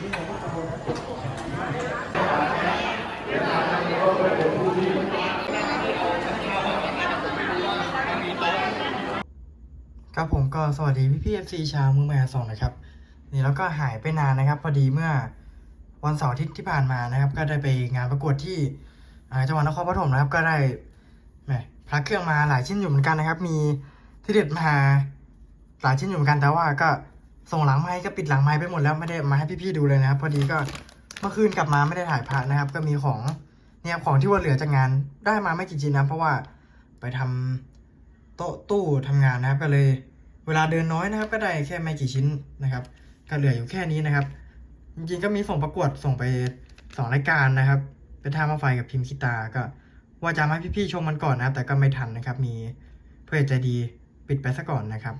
ครับผมก็สวัสดีพี่พี่เอฟซีชาวมือใหม่สองนะครับ นี่แล้วก็หายไปนานนะครับ พอดีเมื่อวันเสาร์ทิตย์ที่ผ่านมานะครับ ก็ได้ไปงานประกวดที่จังหวัดนครปฐมนะครับ ก็ได้แหมพระเครื่องมาหลายชิ้นอยู่เหมือนกันนะครับ มีที่เด็ดมาหลายชิ้นอยู่เหมือนกันแต่ว่าก็ ส่งหลังไม้ก็ปิดหลังไม้ไปหมดแล้วไม่ได้มาให้พี่ๆดูเลยนะครับ พอดีก็เมื่อคืนกลับมาไม่ได้ถ่ายพระนะครับ ก็มีของเนี่ยของที่ว่าเหลือจากงานได้มาไม่กี่ชิ้นนะเพราะว่าไปทำโต๊ะตู้ทำงานนะครับ ก็เลย เวลาเดินน้อยนะครับ ก็ได้แค่ไม่กี่ชิ้นนะครับ ก็เหลืออยู่แค่นี้นะครับ จริงๆก็มีส่งประกวดส่งไปสองรายการนะครับเป็นท่ามาไฟกับพิมพ์คิตาก็ ว่าจะมาให้พี่ๆชมมันก่อนนะแต่ก็ไม่ทันนะครับ มีเพื่อใจดีปิดไปซะก่อนนะครับ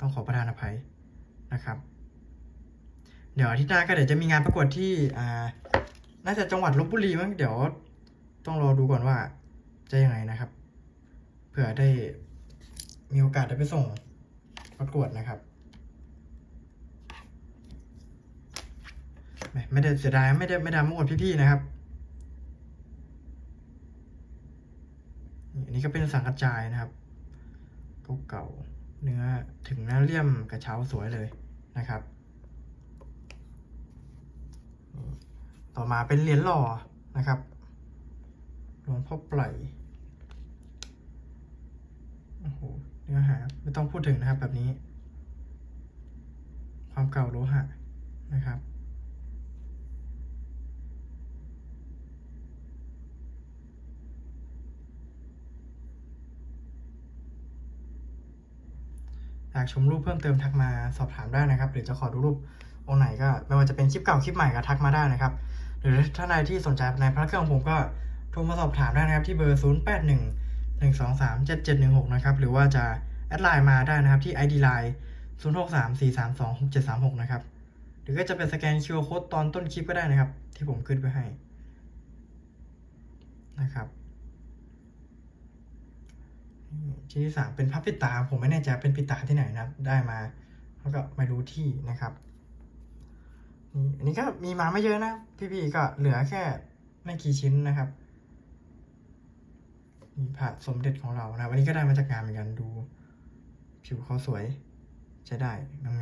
ต้องขอประทานอภัย นะครับ เดี๋ยวอาทิตย์หน้าก็เดี๋ยวจะมีงานประกวดที่อ่าน่าจะจังหวัดลบบุรีมั้งเดี๋ยวต้องรอดูก่อนว่า จะยังไงนะครับ เผื่อได้มีโอกาสได้ไปส่งประกวดนะครับ ไม่ไม่ได้เสียดายไม่ได้ไม่ได้มาอวดพี่ๆนะครับอันนี้ก็เป็นสังกระจายนะครับเก่าๆ เนื้อถึงหน้าเลี่ยมกระเช้าสวยเลยนะครับ ต่อมาเป็นเหรียญหล่อนะครับหลวงพ่อปล่อยโอ้โหเนื้อหาไม่ต้องพูดถึงนะครับแบบนี้ ความเก่าโลหะนะครับากชมรูปเพิ่มเติมทักมาสอบถามได้นะครับ หรือจะขอดูรูปองค์ไหนก็ไม่ว่าจะเป็นคลิปเก่าคลิปใหม่ก็ทักมาได้นะครับ หรือถ้าใดที่สนใจในพระเครื่องของผมก็โทรมาสอบถามได้นะครับที่เบอร์ 0 8 1 1 2 3 7 7 1 6 นะครับ หรือว่าจะแอดไลน์มาได้นะครับที่ ID Line 0 6 3 4 3 2 6 7 3 6 นะครับ หรือก็จะเป็นสแกน QR Code ตอนต้นคลิปก็ได้นะครับ ที่ผมขึ้นไปให้นะครับ ชิ้นที่สามเป็นพับปิตา ผมไม่แน่ใจเป็นปิตาที่ไหนนะครับ ได้มาแล้วก็ไม่รู้ที่นะครับนี่อันนี้ก็มีมาไม่เยอะนะพี่ๆก็เหลือแค่ไม่กี่ชิ้นนะครับนี่พระสมเด็จของเรานะวันนี้ก็ได้มาจากงานเหมือนกันดู ผิวเขาสวยใช้ได้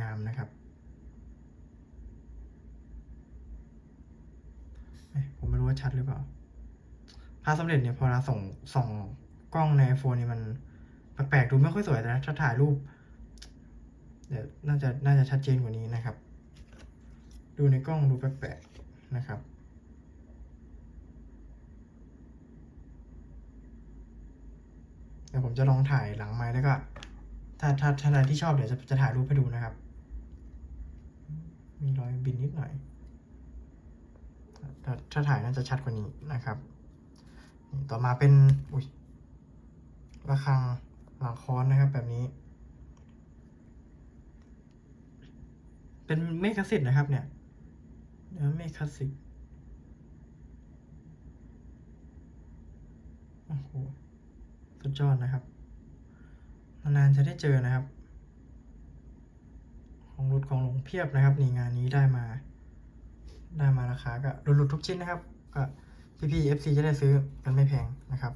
งามๆนะครับผมไม่รู้ว่าชัดหรือเปล่าพระสมเด็จเนี่ยพอเราส่งส่อง กล้องในไอโฟนนี่มันแปลกๆดูไม่ค่อยสวยแต่ถ้าถ่ายรูปเดี๋ยวน่าจะน่าจะชัดเจนกว่านี้นะครับ ดูในกล้องดูแปลกๆนะครับเดี๋ยวผมจะลองถ่ายหลังไม้แล้วก็ ถ้าถ้าท่านใดที่ชอบเดี๋ยวจะจะถ่ายรูปให้ดูนะครับ มีรอยบินนิดหน่อยถ้าถ้าถ่ายน่าจะชัดกว่านี้นะครับ ต่อมาเป็น อุ้ย ระฆังหลังค้อนนะครับแบบนี้ เป็นเมฆสิทธิ์นะครับ เนี่ยเนื้อเมฆสิทธิ์โอ้โหสุดยอดนะครับ นานๆจะได้เจอนะครับ ของรุดของหลงเพียบนะครับนี่งานนี้ได้มา ได้มาราคาก็หลุดๆทุกชิ้นนะครับก็พี่พี่ FC จะได้ซื้อกันไม่แพงนะครับ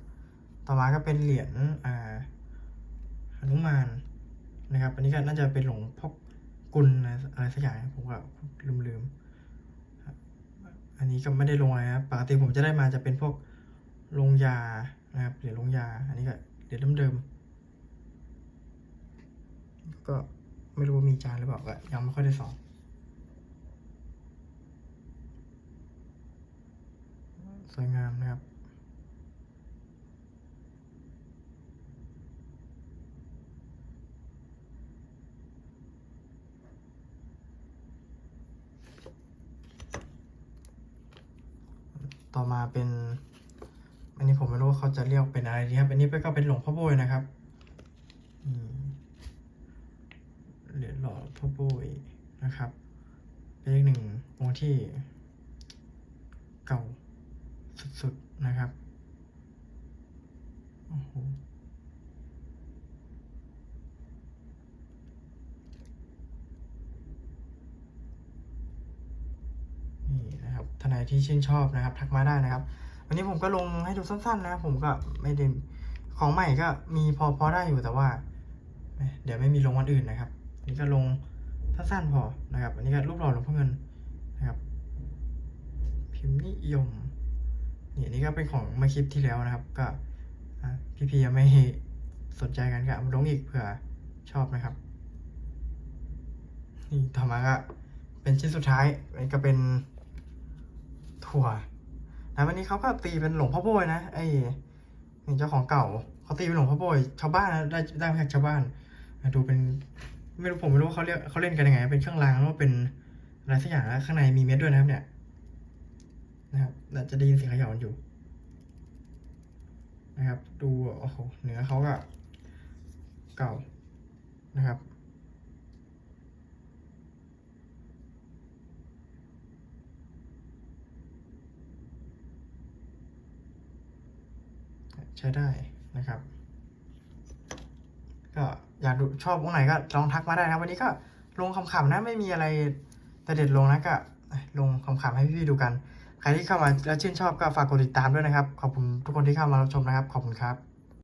ต่อมาก็เป็นเหรียญอ่าหนุมานนะครับ อันนี้ก็น่าจะเป็นหลวงพ่อกุลอะไรสักอย่างผมก็ลืมลืมๆอันนี้ก็ไม่ได้ลงอะไรนะครับปกติผมจะได้มาจะเป็นพวกลงยานะครับเหรียญลงยา อันนี้ก็เหรียญเดิมๆก็ไม่รู้มีจานหรือเปล่าก็ยังไม่ค่อยได้ส่องสวยงามนะครับ ต่อมาเป็น อันนี้ผมไม่รู้ว่าเขาจะเรียกเป็นอะไรดีครับอันนี้ก็เป็นหลวงพ่อโบยนะครับเหรียญหล่อพ่อโบยนะครับเป็นอีกหนึ่งองค์ที่เก่าสุดๆนะครับโอ้โห น ท่านไหนที่ชื่นชอบนะครับ ทักมาได้นะครับ วันนี้ผมก็ลงให้ดูสั้น ๆ นะผมก็ไม่ได้ของใหม่ก็มีพอพอได้อยู่แต่ว่า เดี๋ยวไม่มีลงวันอื่นนะครับอันนี่ก็ลงสั้นๆพอนะครับ อันนี้ก็รูปหล่อหลวงพ่อเงินนะครับ พิมพ์นิยมนี่อันนี่ก็เป็นของเมาคลิปที่แล้วนะครับ ก็อ่พี่ๆยังไม่สนใจกันก็มาลงอีกเผื่อชอบนะครับนี่ต่อมาก็เป็นชิ้นสุดท้ายอันนี้ก็เป็น ถั่วนะวันนี้เขาก็ตีเป็นหลวงพ่อโบยนะไอ้เจ้าของเก่าเขาตีเป็นหลวงพ่อโบยชาวบ้านนะได้ได้มาจากชาวบ้านดูเป็นไม่รู้ผมไม่รู้ว่าเขาเรียกเขาเล่นกันยังไง เป็นเครื่องรางหรือว่าเป็นอะไรสักอย่างแล้วข้างในมีเม็ดด้วยนะครับเนี่ยนะครับน่าจะได้ยินเสียงเขย่ากันอยู่ นะครับ ดูโอ้โหเนื้อเขาก็เก่านะครับ ใช้ได้นะครับ ก็อยากดูชอบองไหนก็ลองทักมาได้นะวันนี้ก็ลงคำๆนะไม่มีอะไรแต่เด็ดลงนะก็ลงคำๆให้พี่ๆดูกัน ใครที่เข้ามาแล้วชื่นชอบก็ฝากกดติดตามด้วยนะครับ ขอบคุณทุกคนที่เข้ามารับชมนะครับ ขอบคุณครับ